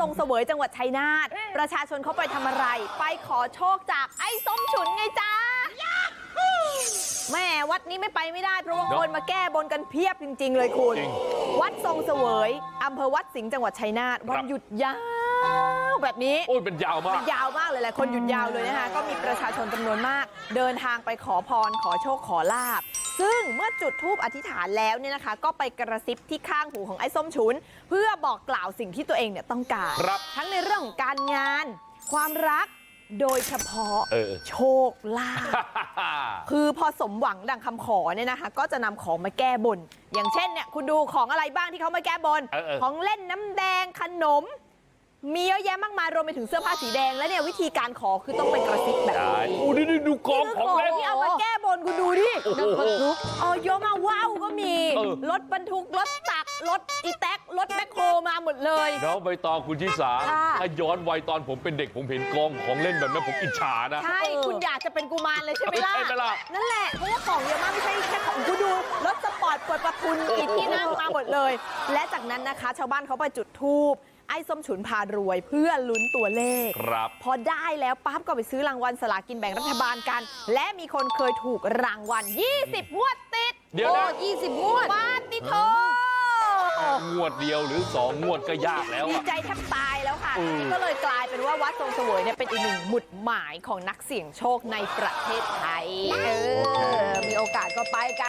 ทรงเสวยจังหวัดชัยนาทประชาชนเขาไปทำอะไร ไปขอโชคจากไอ้ส้มฉุนไงจ้าแม่วัดนี้ไม่ไปไม่ได้เพราะว่าเนอะคนมาแก้บนกันเพียบจริง ๆ เลยคุณจริงวัดทรงเสวยอำเภอวัดสิงห์จังหวัดชัยนาทวันหยุดยาวแบบนี้โอ้ยเป็นยาวมามักนยาวมากเลยแหละคนหยุดยาวเลยนะคะก็มีประชาชนจำนวนมาก เดินทางไปขอพรขอโชคขอลาบ ซึ่งเมื่อจุดธูปอธิษฐานแล้วเนี่ยนะคะ ก็ไปกระซิบที่ข้างหูของไอ้ส้มฉุน เพื่อบอกกล่าวสิ่งที่ตัวเองเนี่ยต้องการครับทั้งในเรื่องของการงาน ความรักโดยเฉพาะเออโชคลาภคือพอสมหวังดังคำขอเนี่ยนะคะ ก็จะนำของมาแก้บน อย่างเช่นเนี่ยคุณดูของอะไรบ้างที่เขามาแก้บนเออเออของเล่นน้ำแดงขนม มีเยอะแยะมากมายรวมไปถึงเสื้อผ้าสีแดงแล้วเนี่ยวิธีการขอคือต้องเป็นกระซิบแบบใช่นี้โอ้นี่นี่ดูกองนี่ขคือองเล่นที่เอามาแก้บน คุณดูดิโอ้โหเออเยอะมากว้าวก็มี เออ รถบรรทุก รถตัก รถอีแท็กรถแมคโครมาหมดเลย น้องใบตองคุณชิสาค่ะ ถ้าย้อนวัยตอนผมเป็นเด็กผมเห็นกองของเล่นแบบนั้นผมอิจฉานะ ใช่คุณอยากจะเป็นกุมารเลยใช่ไหมล่ะ ใช่ไหมล่ะนั่นแหละ เพราะว่าของเยอะมากไม่ใช่แค่ของคุณดู รถสปอร์ตเปิดประทุนอีกที่นั่งมาหมดเลย และจากนั้นนะคะ ชาวบ้านเขาไปจุดธูป ไอ้ส้มฉุนพารวยเพื่อลุ้นตัวเลขครับพอได้แล้วปั๊บก็ไปซื้อรางวัลสลากินแบ่งรัฐบาลกัน และมีคนเคยถูกรางวัล 20 งวดติดเดี๋ยวนะโอ้20งวดปาติโทงวดเดียวหรือสองงวดก็ยากแล้วดีอะใจแทบตายแล้วค่ะเออทีนี้ก็เลยกลายเป็นว่าวัดทรงเสวยเนี่ยเป็นอีกหนึ่งหมุดหมายของนักเสี่ยงโชคในประเทศไทยเออมีโอกาสก็ไปกัน